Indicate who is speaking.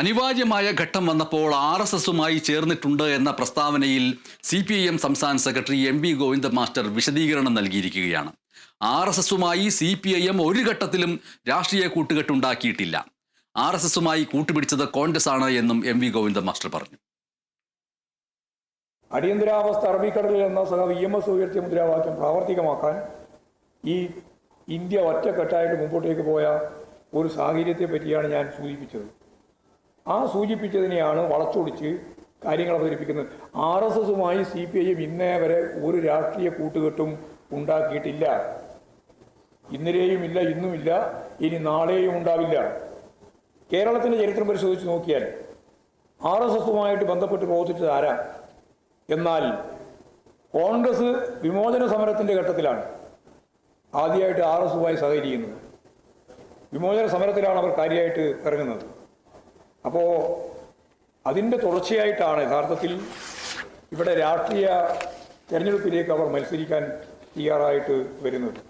Speaker 1: അനിവാര്യമായ ഘട്ടം വന്നപ്പോൾ ആർ എസ് എസുമായി ചേർന്നിട്ടുണ്ട് എന്ന പ്രസ്താവനയിൽ സി പി ഐ എം സംസ്ഥാന secretary M V Govinda master വിശദീകരണം നൽകിയിരിക്കുകയാണ്. ആർ എസ് എസുമായി സി പി ഐ എം ഒരു ഘട്ടത്തിലും രാഷ്ട്രീയ കൂട്ടുകെട്ടുണ്ടാക്കിയിട്ടില്ല. ആർ എസ് എസുമായി കൂട്ടുപിടിച്ചത് കോൺഗ്രസ് ആണ് എന്നും എം വി ഗോവിന്ദ മാസ്റ്റർ പറഞ്ഞു.
Speaker 2: അടിയന്തരാവസ്ഥ അറബിക്കടലിൽ എന്ന സഹ വി എം എസ് ഉയർത്തിയ മുദ്രാവാക്യം പ്രാവർത്തികമാക്കാൻ ഈ ഇന്ത്യ ഒറ്റക്കെട്ടായിട്ട് മുമ്പോട്ടേക്ക് പോയ ഒരു സാഹചര്യത്തെ പറ്റിയാണ് ഞാൻ സൂചിപ്പിച്ചത്. ആ സൂചിപ്പിച്ചതിനെയാണ് വളച്ചൊടിച്ച് കാര്യങ്ങൾ അവതരിപ്പിക്കുന്നത്. ആർ എസ് എസുമായി സി പി ഐ എം ഇന്നേ വരെ ഒരു രാഷ്ട്രീയ കൂട്ടുകെട്ടും ഉണ്ടാക്കിയിട്ടില്ല. ഇന്നലെയും ഇല്ല ഇന്നുമില്ല ഇനി നാളെയും ഉണ്ടാവില്ല. കേരളത്തിന്റെ ചരിത്രം പരിശോധിച്ച് നോക്കിയാൽ ആർ എസ് എസുമായിട്ട് ബന്ധപ്പെട്ട് പ്രവർത്തിച്ചത് ആരാ? എന്നാൽ കോൺഗ്രസ് വിമോചന സമരത്തിന്റെ ഘട്ടത്തിലാണ് ആദ്യമായിട്ട് ആർ എസുമായി സഹകരിക്കുന്നത്. വിമോചന സമരത്തിലാണ് അവർ കാര്യമായിട്ട് ഇറങ്ങുന്നത്. അപ്പോൾ അതിന്റെ തുടർച്ചയായിട്ടാണ് യഥാർത്ഥത്തിൽ ഇവിടെ രാഷ്ട്രീയ തെരഞ്ഞെടുപ്പിലേക്ക് അവർ മത്സരിക്കാൻ തയ്യാറായിട്ട് വരുന്നത്.